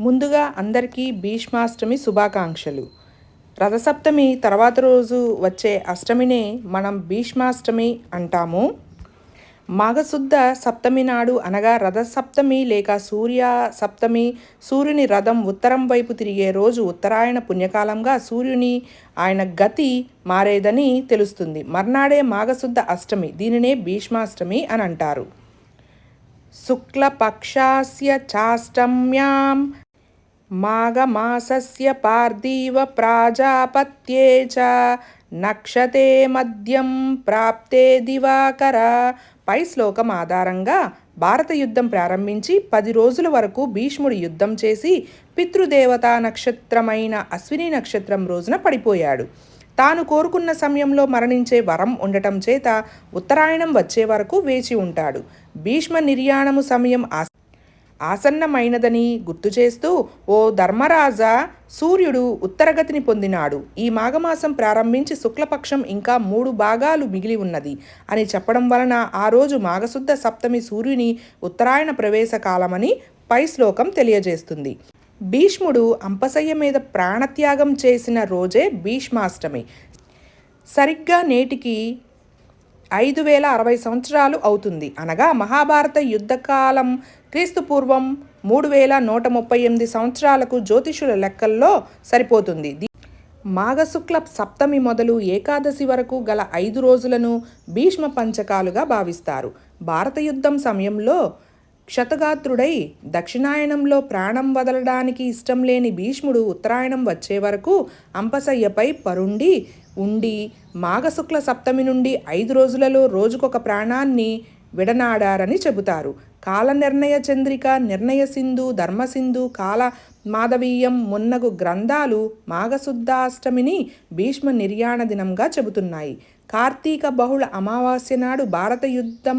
ముందుగా అందరికీ భీష్మాష్టమి శుభాకాంక్షలు. రథసప్తమి తర్వాత రోజు వచ్చే అష్టమినే మనం భీష్మాష్టమి అంటాము. మాఘశుద్ధ సప్తమి నాడు అనగా రథసప్తమి లేక సూర్య సప్తమి సూర్యుని రథం ఉత్తరం వైపు తిరిగే రోజు ఉత్తరాయణ పుణ్యకాలంగా సూర్యుని ఆయన గతి మారేదని తెలుస్తుంది. మర్నాడే మాఘశుద్ధ అష్టమి దీనినే భీష్మాష్టమి అని అంటారు. శుక్లపక్షాస్య చాష్టమ్యాం మాఘమాసస్య పార్థివ ప్రాజాపత్యే చ నక్షతే మద్యం ప్రాప్తే దివాకర. పై శ్లోకం ఆధారంగా భారత యుద్ధం ప్రారంభించి పది రోజుల వరకు భీష్ముడు యుద్ధం చేసి పితృదేవతా నక్షత్రమైన అశ్విని నక్షత్రం రోజున పడిపోయాడు. తాను కోరుకున్న సమయంలో మరణించే వరం ఉండటం చేత ఉత్తరాయణం వచ్చే వరకు వేచి ఉంటాడు. భీష్మ నిర్యాణము సమయం ఆస ఆసన్నమైనదని గుర్తు చేస్తూ ఓ ధర్మరాజా సూర్యుడు ఉత్తరగతిని పొందినాడు. ఈ మాఘమాసం ప్రారంభించి శుక్లపక్షం ఇంకా మూడు భాగాలు మిగిలి ఉన్నది అని చెప్పడం వలన ఆ రోజు మాఘశుద్ధ సప్తమి సూర్యుని ఉత్తరాయణ ప్రవేశ కాలమని పై శ్లోకం తెలియజేస్తుంది. భీష్ముడు అంపశయ్య మీద ప్రాణత్యాగం చేసిన రోజే భీష్మాష్టమి. సరిగ్గా నేటికి ఐదు వేల అరవై సంవత్సరాలు అవుతుంది. అనగా మహాభారత యుద్ధకాలం క్రీస్తు పూర్వం మూడు వేల నూట ముప్పై ఎనిమిది సంవత్సరాలకు జ్యోతిషుల లెక్కల్లో సరిపోతుంది. మాఘశుక్ల సప్తమి మొదలు ఏకాదశి వరకు గల ఐదు రోజులను భీష్మ పంచకాలుగా భావిస్తారు. భారత యుద్ధం సమయంలో క్షతగాత్రుడై దక్షిణాయనంలో ప్రాణం వదలడానికి ఇష్టం లేని భీష్ముడు ఉత్తరాయణం వచ్చే వరకు అంపసయ్యపై పరుండి ఉండి మాఘశుక్ల సప్తమి నుండి ఐదు రోజులలో రోజుకొక ప్రాణాన్ని విడనాడారని చెబుతారు. కాల నిర్ణయ చంద్రిక నిర్ణయ సింధు ధర్మసింధు కాల మాధవీయం మున్నగు గ్రంథాలు మాఘశుద్ధాష్టమిని భీష్మ నిర్యాణ దినంగా చెబుతున్నాయి. కార్తీక బహుళ అమావాస్య నాడు భారత యుద్ధం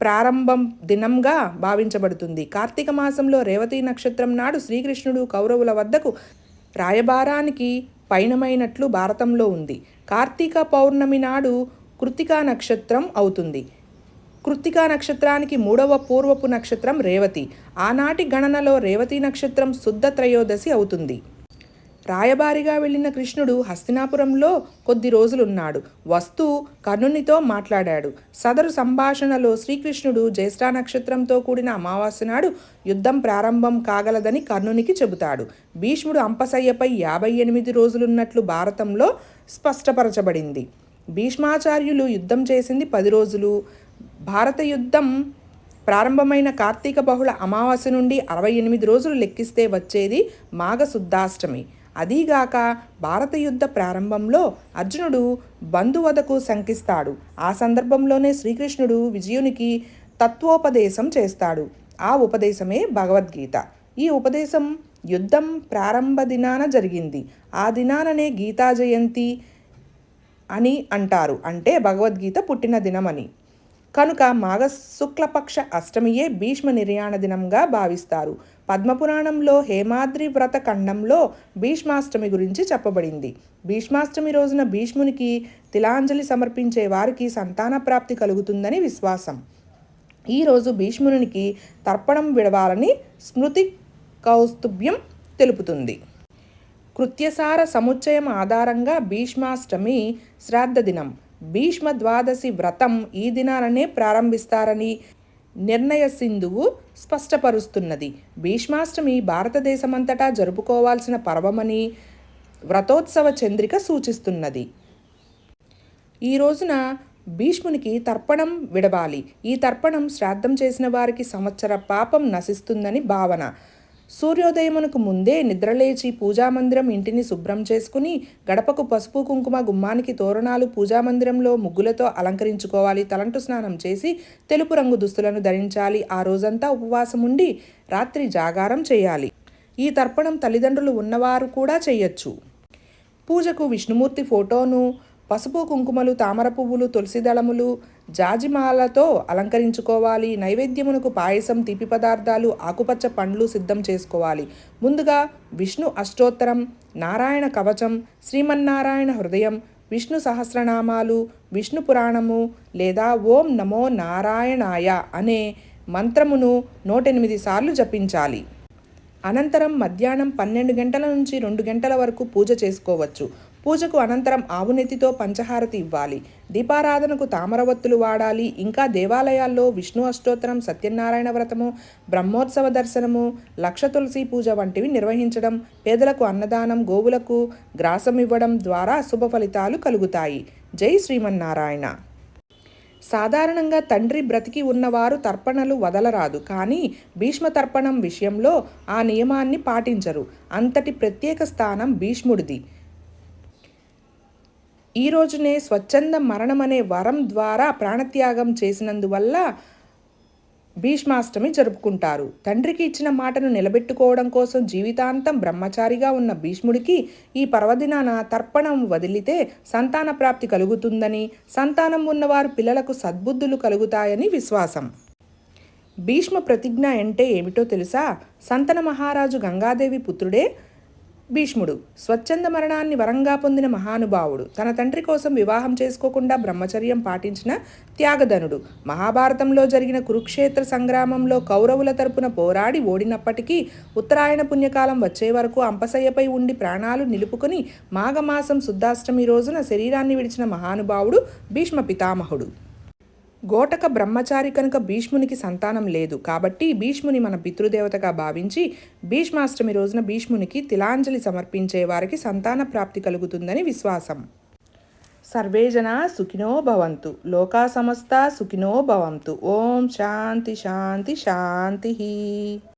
ప్రారంభం దినంగా భావించబడుతుంది. కార్తీక మాసంలో రేవతి నక్షత్రం నాడు శ్రీకృష్ణుడు కౌరవుల వద్దకు రాయబారానికి పయనమైనట్లు భారతంలో ఉంది. కార్తీక పౌర్ణమి నాడు కృతికా నక్షత్రం అవుతుంది. కృత్తికా నక్షత్రానికి మూడవ పూర్వపు నక్షత్రం రేవతి. ఆనాటి గణనలో రేవతి నక్షత్రం శుద్ధ త్రయోదశి అవుతుంది. రాయబారిగా వెళ్ళిన కృష్ణుడు హస్తినాపురంలో కొద్ది రోజులున్నాడు. వస్తూ కర్ణునితో మాట్లాడాడు. సదరు సంభాషణలో శ్రీకృష్ణుడు జ్యేష్ఠ నక్షత్రంతో కూడిన అమావాస్య నాడు యుద్ధం ప్రారంభం కాగలదని కర్ణునికి చెబుతాడు. భీష్ముడు అంపశయ్యపై యాభై ఎనిమిది రోజులున్నట్లు భారతంలో స్పష్టపరచబడింది. భీష్మాచార్యులు యుద్ధం చేసింది పది రోజులు. భారత యుద్ధం ప్రారంభమైన కార్తీక బహుళ అమావాస్య నుండి అరవై ఎనిమిది రోజులు లెక్కిస్తే వచ్చేది మాఘశుద్ధాష్టమి. అదీగాక భారత యుద్ధ ప్రారంభంలో అర్జునుడు బంధువదకు శంకిస్తాడు. ఆ సందర్భంలోనే శ్రీకృష్ణుడు విజయునికి తత్వోపదేశం చేస్తాడు. ఆ ఉపదేశమే భగవద్గీత. ఈ ఉపదేశం యుద్ధం ప్రారంభ దినాన జరిగింది. ఆ దినాననే గీతా జయంతి అని అంటారు. అంటే భగవద్గీత పుట్టిన దినమని. కనుక మాఘ శుక్లపక్ష అష్టమియే భీష్మ నిర్యాణ దినంగా భావిస్తారు. పద్మపురాణంలో హేమాద్రి వ్రత ఖండంలో భీష్మాష్టమి గురించి చెప్పబడింది. భీష్మాష్టమి రోజున భీష్మునికి తిలాంజలి సమర్పించే వారికి సంతాన ప్రాప్తి కలుగుతుందని విశ్వాసం. ఈరోజు భీష్మునికి తర్పణం విడవాలని స్మృతి కౌస్తుభ్యం తెలుపుతుంది. కృత్యసార సముచ్చయం ఆధారంగా భీష్మాష్టమి శ్రాద్ధ దినం. భీష్మ ద్వాదశి వ్రతం ఈ దినాలనే ప్రారంభిస్తారని నిర్ణయ సింధువు స్పష్టపరుస్తున్నది. భీష్మాష్టమి భారతదేశమంతటా జరుపుకోవాల్సిన పర్వమని వ్రతోత్సవ చంద్రిక సూచిస్తున్నది. ఈ రోజున భీష్మునికి తర్పణం విడవాలి. ఈ తర్పణం శ్రాద్ధం చేసిన వారికి సంవత్సర పాపం నశిస్తుందని భావన. సూర్యోదయమునకు ముందే నిద్రలేచి పూజామందిరం ఇంటిని శుభ్రం చేసుకుని గడపకు పసుపు కుంకుమ గుమ్మానికి తోరణాలు పూజామందిరంలో ముగ్గులతో అలంకరించుకోవాలి. తలంటు స్నానం చేసి తెలుపు రంగు దుస్తులను ధరించాలి. ఆ రోజంతా ఉపవాసం ఉండి రాత్రి జాగారం చేయాలి. ఈ తర్పణం తల్లిదండ్రులు ఉన్నవారు కూడా చేయొచ్చు. పూజకు విష్ణుమూర్తి ఫోటోను పసుపు కుంకుమలు తామర పువ్వులు తులసిదళములు జాజిమాలతో అలంకరించుకోవాలి. నైవేద్యమునకు పాయసం తీపి పదార్థాలు ఆకుపచ్చ పండ్లు సిద్ధం చేసుకోవాలి. ముందుగా విష్ణు అష్టోత్తరం నారాయణ కవచం శ్రీమన్నారాయణ హృదయం విష్ణు సహస్రనామాలు విష్ణు పురాణము లేదా ఓం నమో నారాయణాయ అనే మంత్రమును నూటెనిమిది సార్లు జపించాలి. అనంతరం మధ్యాహ్నం పన్నెండు గంటల నుంచి రెండు గంటల వరకు పూజ చేసుకోవచ్చు. పూజకు అనంతరం ఆవునెత్తితో పంచహారతి ఇవ్వాలి. దీపారాధనకు తామరవత్తులు వాడాలి. ఇంకా దేవాలయాల్లో విష్ణు అష్టోత్తరం సత్యనారాయణ వ్రతము బ్రహ్మోత్సవ దర్శనము లక్ష తులసి పూజ వంటివి నిర్వహించడం పేదలకు అన్నదానం గోవులకు గ్రాసం ఇవ్వడం ద్వారా శుభ ఫలితాలు కలుగుతాయి. జై శ్రీమన్నారాయణ. సాధారణంగా తండ్రి బ్రతికి ఉన్నవారు తర్పణలు వదలరాదు. కానీ భీష్మ తర్పణం విషయంలో ఆ నియమాన్ని పాటించరు. అంతటి ప్రత్యేక స్థానం భీష్ముడిది. ఈ రోజునే స్వచ్ఛంద అనే వరం ద్వారా ప్రాణత్యాగం చేసినందువల్ల భీష్మాష్టమి జరుపుకుంటారు. తండ్రికి ఇచ్చిన మాటను నిలబెట్టుకోవడం కోసం జీవితాంతం బ్రహ్మచారిగా ఉన్న భీష్ముడికి ఈ పర్వదినాన తర్పణం వదిలితే సంతాన ప్రాప్తి కలుగుతుందని సంతానం ఉన్నవారు పిల్లలకు సద్బుద్ధులు కలుగుతాయని విశ్వాసం. భీష్మ ప్రతిజ్ఞ అంటే ఏమిటో తెలుసా? సంతన మహారాజు గంగాదేవి పుత్రుడే భీష్ముడు స్వచ్ఛంద మరణాన్ని వరంగా పొందిన మహానుభావుడు తన తండ్రి కోసం వివాహం చేసుకోకుండా బ్రహ్మచర్యం పాటించిన త్యాగధనుడు మహాభారతంలో జరిగిన కురుక్షేత్ర సంగ్రామంలో కౌరవుల తరపున పోరాడి ఓడినప్పటికీ ఉత్తరాయణ పుణ్యకాలం వచ్చే వరకు అంపశయ్యపై ఉండి ప్రాణాలు నిలుపుకొని మాఘమాసం శుద్ధాష్టమి రోజున శరీరాన్ని విడిచిన మహానుభావుడు భీష్మ పితామహుడు. గోటక బ్రహ్మచారి కనుక భీష్మునికి సంతానం లేదు కాబట్టి భీష్ముని మన పితృదేవతగా భావించి భీష్మాష్టమి రోజున భీష్మునికి తిలాంజలి సమర్పించే వారికి సంతాన ప్రాప్తి కలుగుతుందని విశ్వాసం. సర్వే జనా సుఖినో భవంతు. లోకా సమస్త సుఖినో భవంతు. ఓం శాంతి శాంతి శాంతి.